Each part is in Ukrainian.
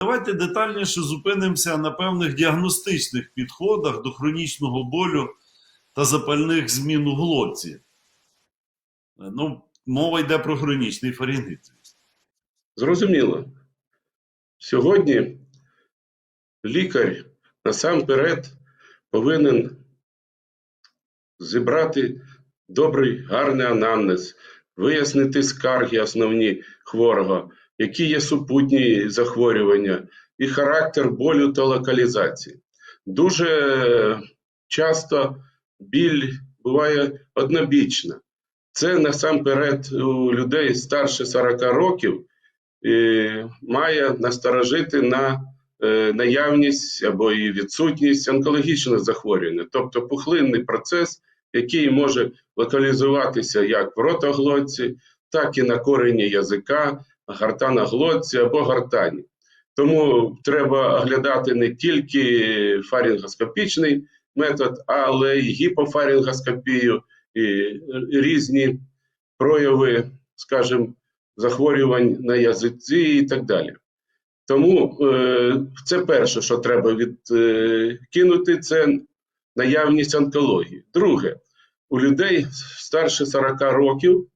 Давайте детальніше зупинимося на певних діагностичних підходах до хронічного болю та запальних змін у глотці. Ну, мова йде про хронічний фарінгит. Зрозуміло. Сьогодні лікар насамперед повинен зібрати добрий, гарний анамнез, вияснити скарги основні хворого, які є супутні захворювання, і характер болю та локалізації. Дуже часто біль буває однобічна. Це насамперед у людей старше 40 років е, має насторожити на е, наявність або і відсутність онкологічного захворювання, тобто пухлинний процес, який може локалізуватися як в ротоглотці, так і на корені язика, гортаноглотці або гортані. Тому треба оглядати не тільки фарінгоскопічний метод, але й гіпофарінгоскопію, і різні прояви, скажімо, захворювань на язиці і так далі. Тому е, це перше, що треба відкинути, це наявність онкології. Друге, у людей старше 40 років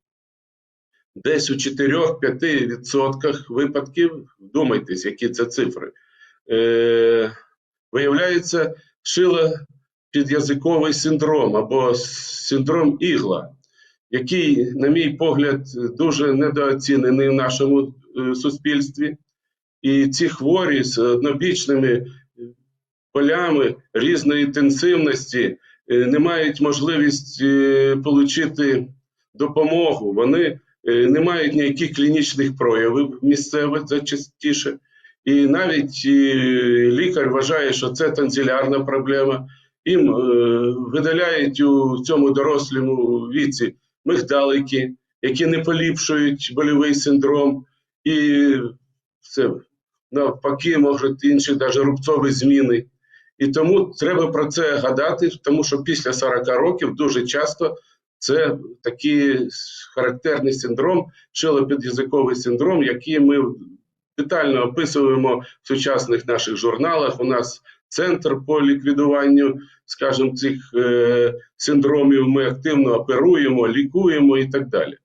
десь у 4-5% випадків, вдумайтесь, які це цифри, е, виявляється шило-підязиковий синдром або синдром ігла, який, на мій погляд, дуже недооцінений в нашому е, суспільстві. І ці хворі з однобічними полями різної інтенсивності е, не мають можливість отримати допомогу. Вони е, не мають ніяких клінічних проявів місцевих це частіше. І навіть е, лікар вважає, що це тонзилярна проблема. Їм е, видаляють у цьому дорослому віці мигдалики, які не поліпшують больовий синдром, і це навпаки можуть інші навіть рубцові зміни. І тому треба про це гадати, тому що після 40 років дуже часто це такий характерний синдром, шилопідязиковий синдром, який ми детально описуємо в сучасних наших журналах. У нас центр по ліквідуванню, скажімо, цих е, синдромів. Ми активно оперуємо, лікуємо і так далі.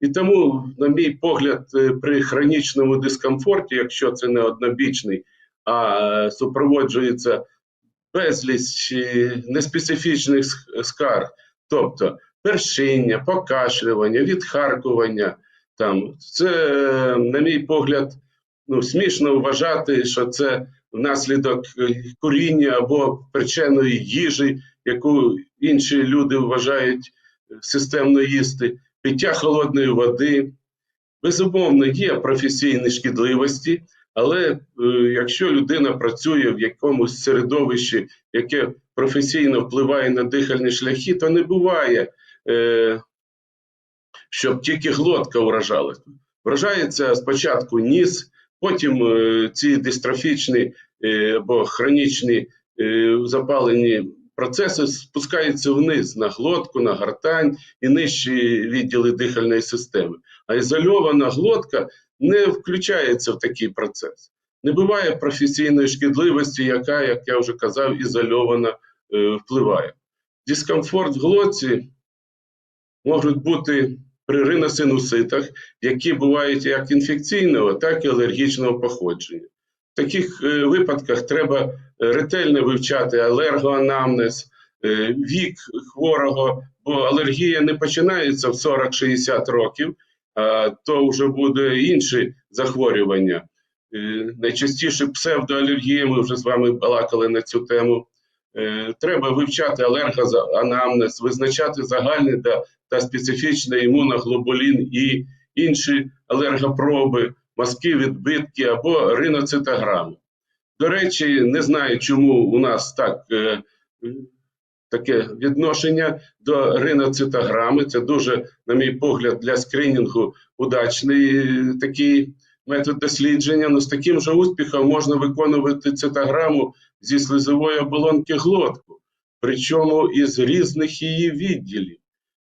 І тому, на мій погляд, е, при хронічному дискомфорті, якщо це не однобічний, а е, супроводжується безліч е, неспецифічних скарг, тобто першиння, покашлювання, відхаркування, там, це, на мій погляд, ну, смішно вважати, що це внаслідок е, куріння або причинної їжі, яку інші люди вважають е, системно їсти, пиття холодної води. Безумовно, є професійні шкідливості, але е, якщо людина працює в якомусь середовищі, яке професійно впливає на дихальні шляхи, то не буває, е, щоб тільки глотка вражалася. Вражається спочатку ніс, потім е, ці дистрофічні або хронічні запалені процеси спускаються вниз на глотку, на гортань і нижчі відділи дихальної системи. А ізольована глотка не включається в такий процес. Не буває професійної шкідливості, яка, як я вже казав, ізольовано е, впливає. Дискомфорт в глотці можуть бути при риносинуситах, які бувають як інфекційного, так і алергічного походження. Таких е, випадках треба ретельно вивчати алергоанамнез, е, вік хворого, бо алергія не починається в 40-60 років, а то вже буде інші захворювання. Е, Найчастіше псевдоалергія, ми вже з вами балакали на цю тему. Е, Треба вивчати алергоанамнез, визначати загальний та специфічний імуноглобулін і інші алергопроби, мазки відбитки або риноцитограми. До речі, не знаю, чому у нас так, е, таке відношення до риноцитограми. Це дуже, на мій погляд, для скринінгу удачний е, такий метод дослідження. Ну, з таким же успіхом можна виконувати цитограму зі слизової оболонки глотку, причому із різних її відділів.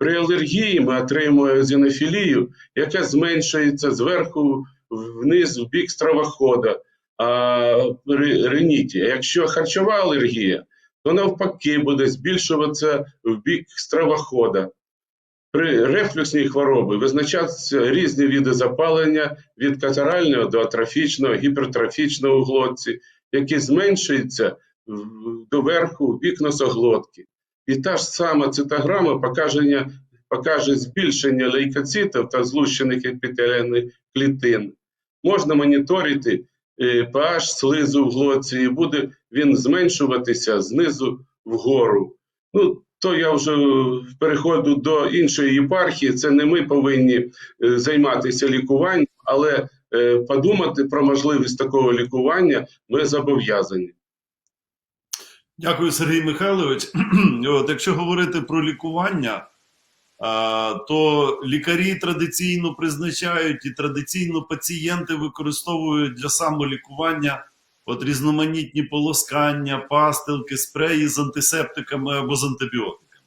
При алергії ми отримуємо зінофілію, яка зменшується зверху вниз в бік стравохода, а, при риніті. А якщо харчова алергія, то навпаки буде збільшуватися в бік стравохода. При рефлюксній хворобі визначаються різні види запалення від катарального до атрофічного, гіпертрофічного у глотці, які зменшуються доверху в бік носоглотки. І та ж сама цитограма покаже, покаже збільшення лейкоцитів та злущених епітеліальних клітин. Можна моніторити е, pH слизу в глотці, і буде він зменшуватися знизу вгору. Ну, то я вже переходжу до іншої єпархії. Це не ми повинні е, займатися лікуванням, але е, подумати про можливість такого лікування ми зобов'язані. Дякую, Сергій Михайлович. От, якщо говорити про лікування, то лікарі традиційно призначають і традиційно пацієнти використовують для самолікування от різноманітні полоскання, пастилки, спреї з антисептиками або з антибіотиками.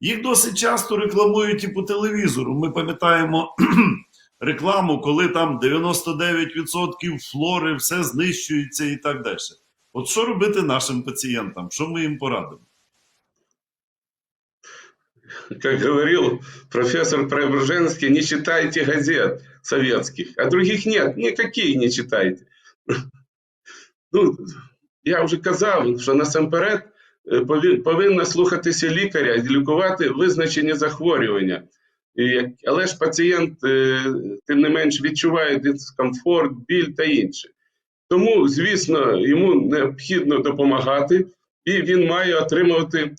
Їх досить часто рекламують і по телевізору. Ми пам'ятаємо рекламу, коли там 99% флори, все знищується і так далі. От що робити нашим пацієнтам? Що ми їм порадимо? Как говорил профессор Преображенский, не читайте газет советских, а других нет, никаких не читайте. Ну, я вже казав, що насамперед е, повинна слухатися лікаря і лікувати визначені захворювання. Але ж пацієнт, е, тим не менш, відчуває дискомфорт, біль та інше. Тому, звісно, йому необхідно допомагати, і він має отримувати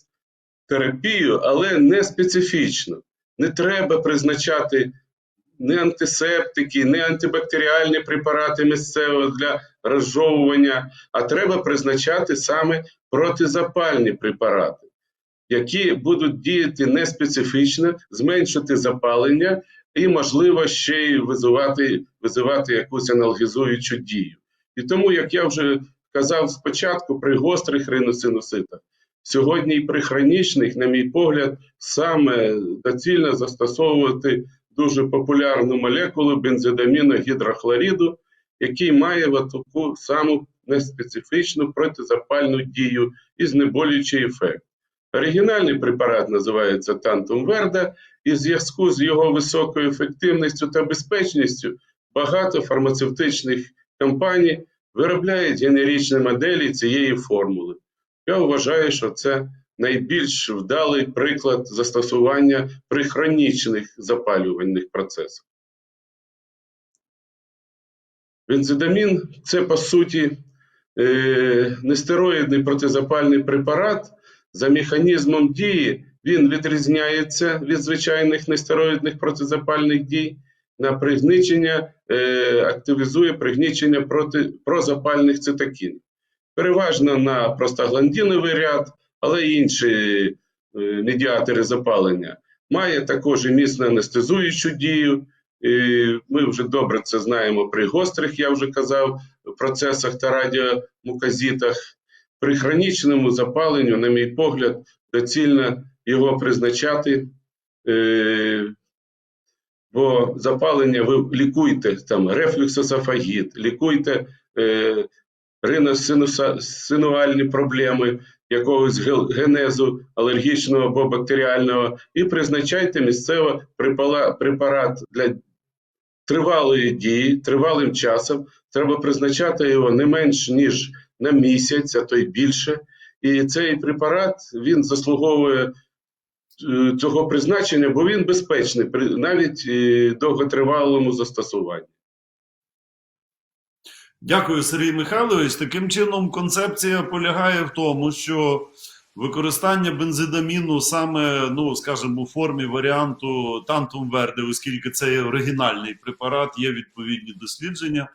терапію, але не специфічно. Не треба призначати не антисептики, не антибактеріальні препарати місцевого для розжовування, а треба призначати саме протизапальні препарати, які будуть діяти неспецифічно, зменшити запалення і, можливо, ще й визивати, визивати якусь аналгізуючу дію. І тому, як я вже казав спочатку, при гострих риносинуситах, сьогодні і при хронічних, на мій погляд, саме доцільно застосовувати дуже популярну молекулу бензодаміну гідрохлоріду, який має таку саму неспецифічну протизапальну дію і знеболюючий ефект. Оригінальний препарат називається Тантум Верда, і в зв'язку з його високою ефективністю та безпечністю багато фармацевтичних компаній виробляють генеричні моделі цієї формули. Я вважаю, що це найбільш вдалий приклад застосування при хронічних запалювальних процесах. Бензидамін це по суті е, нестероїдний протизапальний препарат. За механізмом дії він відрізняється від звичайних нестероїдних протизапальних дій на пригнічення, е, активізує пригнічення проти прозапальних цитокінів. Переважно на простагландиновий ряд, але й інші е, медіатори запалення. Має також і міцно анестезуючу дію. Ми вже добре це знаємо при гострих, я вже казав, процесах та радіомуказітах. При хронічному запаленню, на мій погляд, доцільно його призначати, е, бо запалення ви лікуйте там рефлюксософагіт, лікуйте е, риносинуальні проблеми якогось ге- генезу алергічного або бактеріального, і призначайте місцево препарат для тривалої дії, тривалим часом. Треба призначати його не менш ніж на місяць, а то й більше. І цей препарат він заслуговує цього призначення, бо він безпечний при навіть е, довготривалому застосуванні. Дякую, Сергій Михайлович. Таким чином, концепція полягає в тому, що використання бензидаміну саме, ну скажімо, у формі варіанту тантум верде, оскільки це оригінальний препарат, є відповідні дослідження,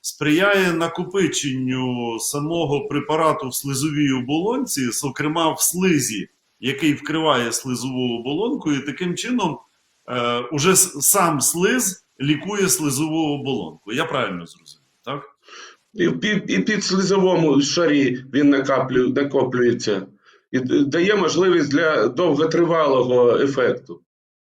сприяє накопиченню самого препарату в слизовій оболонці, зокрема в слизі, який вкриває слизову оболонку, і таким чином е, уже сам слиз лікує слизову оболонку. Я правильно зрозумів, так? І, під- і під слизовому шарі він накаплю, накоплюється і дає можливість для довготривалого ефекту.